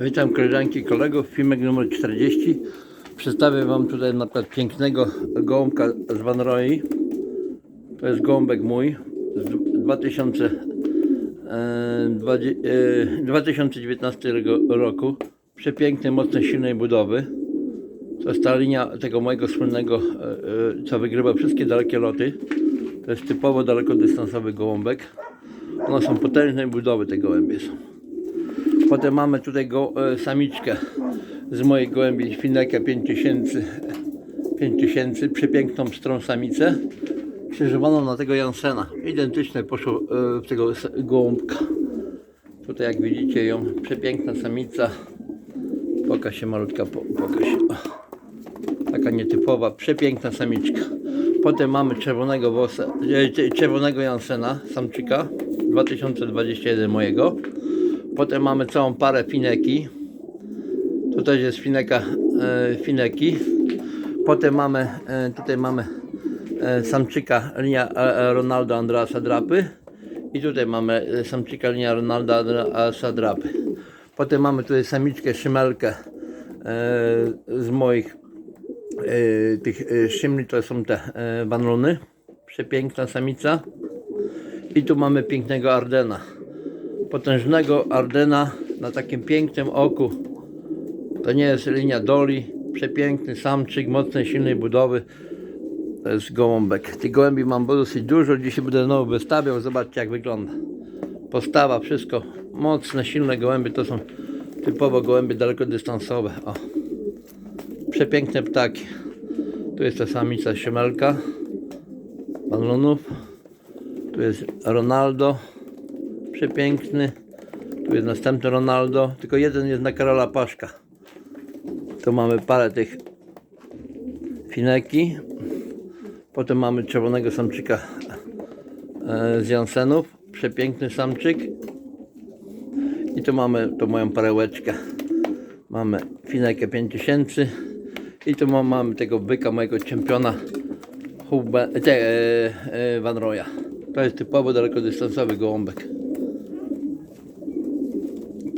Witam koleżanki i kolegów. Filmek numer 40. Przedstawię Wam tutaj na przykład pięknego gołąbka z Van Roy. To jest gołąbek mój z 2000, e, dwadzie- e, 2019 roku. Przepiękny, mocno silnej budowy. To jest ta linia tego mojego słynnego, e, e, co wygrywa wszystkie dalekie loty. To jest typowo dalekodystansowy gołąbek. One są potężnej budowy, te gołębie są. Potem mamy tutaj go, e, samiczkę z mojej gołębi Fineka 5000, 5000 przepiękną pstrą samicę krzyżowaną na tego Jansena. Identyczne poszło e, w tego gołąbka. Tutaj jak widzicie ją, przepiękna samica. Pokaż się malutka, po, pokaż się. Taka nietypowa, przepiękna samiczka. Potem mamy czerwonego e, czerwonego Jansena, samczyka 2021 mojego. Potem mamy całą parę fineki. Tu też jest fineka, e, fineki. Potem mamy, e, tutaj mamy e, samczyka linia Ronaldo Andrasa Drapy. I tutaj mamy samczyka linia Ronaldo Andrasa Drapy. Potem mamy tutaj samiczkę szymelkę z moich tych szymli, to są te banlony. Przepiękna samica. I tu mamy pięknego Ardena potężnego Ardena na takim pięknym oku. To nie jest linia doli. Przepiękny samczyk, mocnej, silnej budowy. To jest gołąbek. Tych gołębi mam dosyć dużo. Dzisiaj będę znowu wystawiał. Zobaczcie jak wygląda. Postawa, wszystko. Mocne, silne gołębie to są typowo gołębie dalekodystansowe. O. Przepiękne ptaki. Tu jest ta samica siemelka. Banlonów. Tu jest Ronaldo przepiękny. Tu jest następny Ronaldo, tylko jeden jest na Karola Paszka. Tu mamy parę tych fineki. Potem mamy czerwonego samczyka e, z Jansenów. Przepiękny samczyk. I tu mamy tą moją perełeczkę. Mamy finekę 5000. I tu mam- mamy tego byka mojego czempiona Hubbe, te, e, e, Van Roya. To jest typowo dalekodystansowy gołąbek.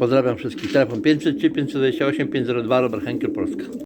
Pozdrawiam wszystkich. Telefon 503 528 502 Robert Henkel Polska.